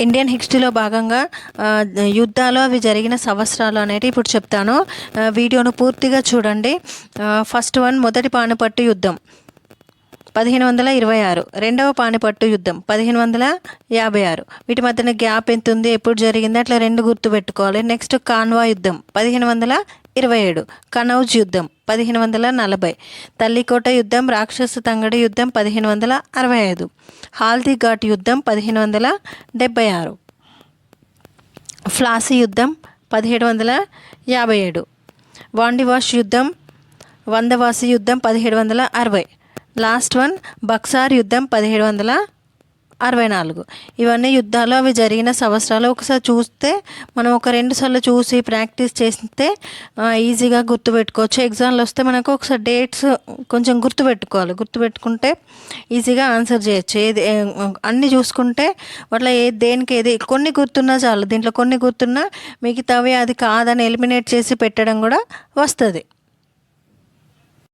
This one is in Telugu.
ఇండియన్ హిస్టరీలో భాగంగా యుద్ధాలు అవి జరిగిన సంవత్సరాలు అనేవి ఇప్పుడు చెప్తాను. వీడియోను పూర్తిగా చూడండి. ఫస్ట్ వన్ మొదటి పానిపట్టు యుద్ధం. పదిహేను వందల ఇరవై ఆరు. రెండవ పానిపట్టు యుద్ధం. పదిహేను వందల యాభై ఆరు. వీటి మధ్యన గ్యాప్ ఎంత ఉంది ఎప్పుడు జరిగింది అట్లా రెండు గుర్తు పెట్టుకోవాలి. నెక్స్ట్ కాన్వా యుద్ధం. పదిహేను వందల ఇరవై ఏడు. కనౌజ్ యుద్ధం పదిహేను వందల నలభై. తల్లికోట యుద్ధం రాక్షస తంగడి యుద్ధం పదిహేను వందల అరవై ఐదు. హాల్దీఘాట్ యుద్ధం పదిహేను వందల డెబ్బై ఆరు. ఫ్లాసీ యుద్ధం పదిహేడు వందల యాభై ఏడు. వాండివాష్ యుద్ధం వందవాసి యుద్ధం పదిహేడు వందల అరవై. లాస్ట్ వన్ బక్సార్ యుద్ధం పదిహేడు వందల అరవై నాలుగు ఇవన్నీ యుద్ధాలు అవి జరిగిన సంవత్సరాలు. ఒకసారి చూస్తే మనం ఒక రెండు సార్లు చూసి ప్రాక్టీస్ చేస్తే ఈజీగా గుర్తుపెట్టుకోవచ్చు ఎగ్జామ్లు వస్తే మనకు ఒకసారి డేట్స్ కొంచెం గుర్తుపెట్టుకోవాలి గుర్తుపెట్టుకుంటే ఈజీగా ఆన్సర్ చేయొచ్చు. ఏది అన్నీ చూసుకుంటే వాటిలో ఏ దేనికి ఏది కొన్ని గుర్తున్నా చాలు. దీంట్లో కొన్ని గుర్తున్నా మిగతావి అది కాదని ఎలిమినేట్ చేసి పెట్టడం కూడా వస్తుంది.